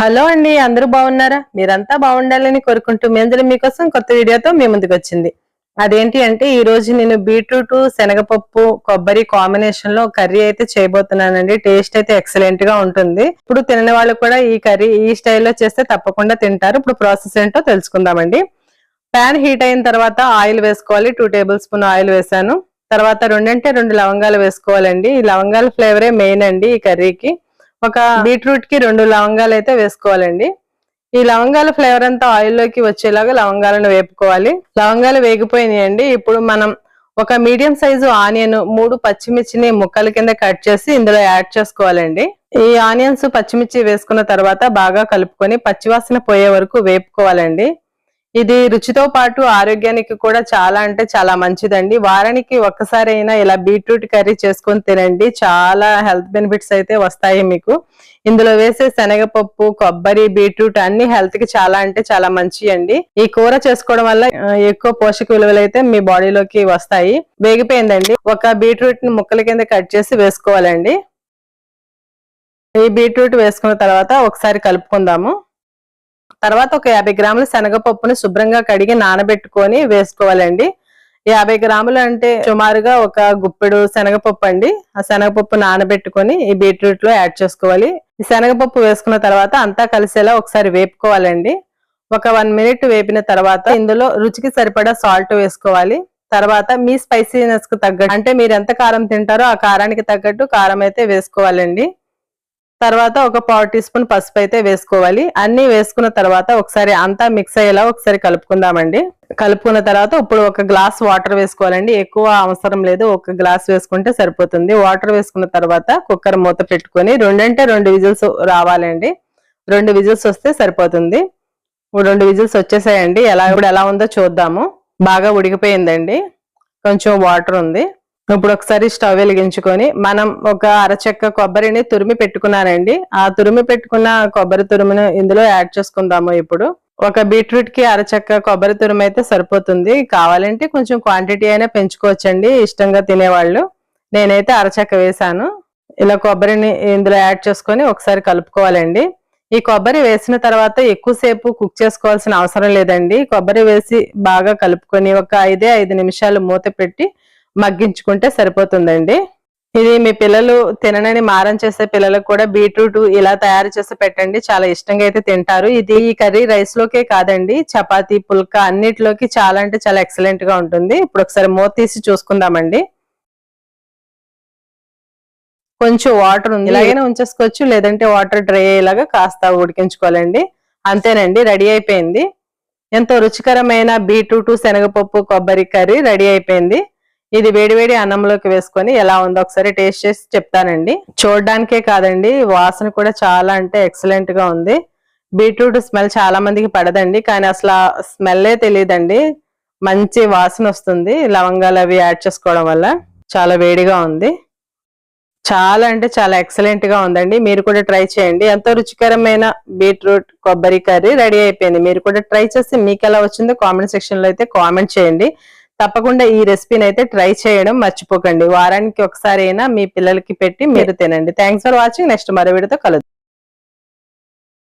Hello అండి అందరూ బాగున్నారా? మీరంతా బాగుండాలని కోరుకుంటూ మేంజలి మీకోసం కొత్త వీడియోతో మీ ముందుకు వచ్చింది. అదేంటి అంటే ఈ రోజు నేను బీట్రూట్ శనగపప్పు కొబ్బరి కాంబినేషన్లో కర్రీ అయితే చేయబోతున్నానండి. టేస్ట్ అయితే ఎక్సలెంట్గా ఉంటుంది. ఇప్పుడు తినని వాళ్ళు కూడా ఈ కర్రీ ఈ స్టైల్లో చేస్తే తప్పకుండా తింటారు. ఇప్పుడు ప్రాసెస్ ఏంటో తెలుసుకుందామండి. ప్యాన్ హీట్ అయిన తర్వాత ఆయిల్ వేసుకోవాలి. టూ టేబుల్ స్పూన్ ఆయిల్ వేసాను తర్వాత రెండంటే రెండు లవంగాలు వేసుకోవాలండి. ఈ లవంగాల ఫ్లేవరే మెయిన్ అండి ఈ కర్రీకి. ఒక బీట్రూట్కి రెండు లవంగాలు అయితే వేసుకోవాలండి. ఈ లవంగాల ఫ్లేవర్ అంతా ఆయిల్లోకి వచ్చేలాగా లవంగాలను వేపుకోవాలి. లవంగాలు వేగిపోయినాయండి. ఇప్పుడు మనం ఒక మీడియం సైజు ఆనియన్ మూడు పచ్చిమిర్చిని ముక్కల కింద కట్ చేసి ఇందులో యాడ్ చేసుకోవాలండి. ఈ ఆనియన్స్ పచ్చిమిర్చి వేసుకున్న తర్వాత బాగా కలుపుకొని పచ్చివాసన పోయే వరకు వేపుకోవాలండి. ఇది రుచితో పాటు ఆరోగ్యానికి కూడా చాలా అంటే చాలా మంచిదండి. వారానికి ఒక్కసారి అయినా ఇలా బీట్రూట్ కర్రీ చేసుకొని తినండి. చాలా హెల్త్ బెనిఫిట్స్ అయితే వస్తాయి మీకు. ఇందులో వేసే శనగపప్పు కొబ్బరి బీట్రూట్ అన్ని హెల్త్కి చాలా అంటే చాలా మంచి అండి. ఈ కూర చేసుకోవడం వల్ల ఎక్కువ పోషక విలువలు అయితే మీ బాడీలోకి వస్తాయి. వేగిపోయిందండి. ఒక బీట్రూట్ని ముక్కల కింద కట్ చేసి వేసుకోవాలండి. ఈ బీట్రూట్ వేసుకున్న తర్వాత ఒకసారి కలుపుకుందాము. తర్వాత ఒక యాభై గ్రాముల శనగపప్పును శుభ్రంగా కడిగి నానబెట్టుకొని వేసుకోవాలండి. యాభై గ్రాములు అంటే సుమారుగా ఒక గుప్పెడు శనగపప్పు అండి. ఆ శనగపప్పు నానబెట్టుకొని ఈ బీట్రూట్లో యాడ్ చేసుకోవాలి. ఈ శనగపప్పు వేసుకున్న తర్వాత అంతా కలిసేలా ఒకసారి వేపుకోవాలండి. ఒక వన్ మినిట్ వేపిన తర్వాత ఇందులో రుచికి సరిపడా సాల్ట్ వేసుకోవాలి. తర్వాత మీ స్పైసీనెస్కు తగ్గట్టు అంటే మీరు ఎంత కారం తింటారో ఆ కారానికి తగ్గట్టు కారం అయితే వేసుకోవాలండి. తర్వాత ఒక పావు టీ స్పూన్ పసుపు అయితే వేసుకోవాలి. అన్ని వేసుకున్న తర్వాత ఒకసారి అంతా మిక్స్ అయ్యేలా ఒకసారి కలుపుకుందామండి. కలుపుకున్న తర్వాత ఇప్పుడు ఒక గ్లాస్ వాటర్ వేసుకోవాలండి. ఎక్కువ అవసరం లేదు. ఒక గ్లాస్ వేసుకుంటే సరిపోతుంది. వాటర్ వేసుకున్న తర్వాత కుక్కర్ మూత పెట్టుకొని రెండంటే రెండు విజిల్స్ రావాలండి. రెండు విజిల్స్ వస్తే సరిపోతుంది. రెండు విజిల్స్ వచ్చేసాయండి. ఎలా ఇప్పుడు ఎలా ఉందో చూద్దాము. బాగా ఉడికిపోయిందండి. కొంచెం వాటర్ ఉంది. ఇప్పుడు ఒకసారి స్టవ్ వెలిగించుకొని మనం ఒక అరచెక్క కొబ్బరిని తురిమి పెట్టుకున్నానండి. ఆ తురిమి పెట్టుకున్న కొబ్బరి తురుమును ఇందులో యాడ్ చేసుకుందాము ఇప్పుడు. ఒక బీట్రూట్కి అరచెక్క కొబ్బరి తురుము అయితే సరిపోతుంది. కావాలంటే కొంచెం క్వాంటిటీ అయినా పెంచుకోవచ్చండి. ఇష్టంగా తినేవాళ్ళు. నేనైతే అరచెక్క వేసాను ఇలా కొబ్బరిని ఇందులో యాడ్ చేసుకొని ఒకసారి కలుపుకోవాలండి. ఈ కొబ్బరి వేసిన తర్వాత ఎక్కువసేపు కుక్ చేసుకోవాల్సిన అవసరం లేదండి. కొబ్బరి వేసి బాగా కలుపుకొని ఒక ఐదే ఐదు నిమిషాలు మూత పెట్టి మగ్గించుకుంటే సరిపోతుందండి. ఇది మీ పిల్లలు తిననని మారం చేసే పిల్లలకు కూడా బీట్రూట్ ఇలా తయారు చేసి పెట్టండి. చాలా ఇష్టంగా అయితే తింటారు. ఇది ఈ కర్రీ రైస్ లోకే కాదండి. చపాతీ పుల్కా అన్నిటిలోకి చాలా అంటే చాలా ఎక్సలెంట్గా ఉంటుంది. ఇప్పుడు ఒకసారి మూత తీసి చూసుకుందామండి. కొంచెం వాటర్ ఉంది. ఇలాగైనా ఉంచేసుకోవచ్చు. లేదంటే వాటర్ డ్రై అయ్యేలాగా కాస్త ఉడికించుకోవాలండి. అంతేనండి. రెడీ అయిపోయింది. ఎంతో రుచికరమైన బీట్రూట్ శనగపప్పు కొబ్బరి కర్రీ రెడీ అయిపోయింది. ఇది వేడివేడి అన్నంలోకి వేసుకొని ఎలా ఉందో ఒకసారి టేస్ట్ చేసి చెప్తానండి. చూడడానికే కాదండి వాసన కూడా చాలా అంటే ఎక్సలెంట్గా ఉంది. బీట్రూట్ స్మెల్ చాలా మందికి పడదండి కానీ అసలు స్మెల్లే తెలియదండి. మంచి వాసన వస్తుంది లవంగాలు అవి యాడ్ చేసుకోవడం వల్ల. చాలా వేడిగా ఉంది. చాలా అంటే చాలా ఎక్సలెంట్గా ఉందండి. మీరు కూడా ట్రై చేయండి. ఎంతో రుచికరమైన బీట్రూట్ కొబ్బరి కర్రీ రెడీ అయిపోయింది. మీరు కూడా ట్రై చేసి మీకు ఎలా వచ్చిందో కామెంట్ సెక్షన్లో అయితే కామెంట్ చేయండి. తప్పకుండా ఈ రెసిపీని అయితే ట్రై చేయడం మర్చిపోకండి. వారానికి ఒకసారి అయినా మీ పిల్లలకి పెట్టి మీరు తినండి. థ్యాంక్స్ ఫర్ వాచింగ్ నెక్స్ట్ మరో వీడియోతో కలుద్దాం.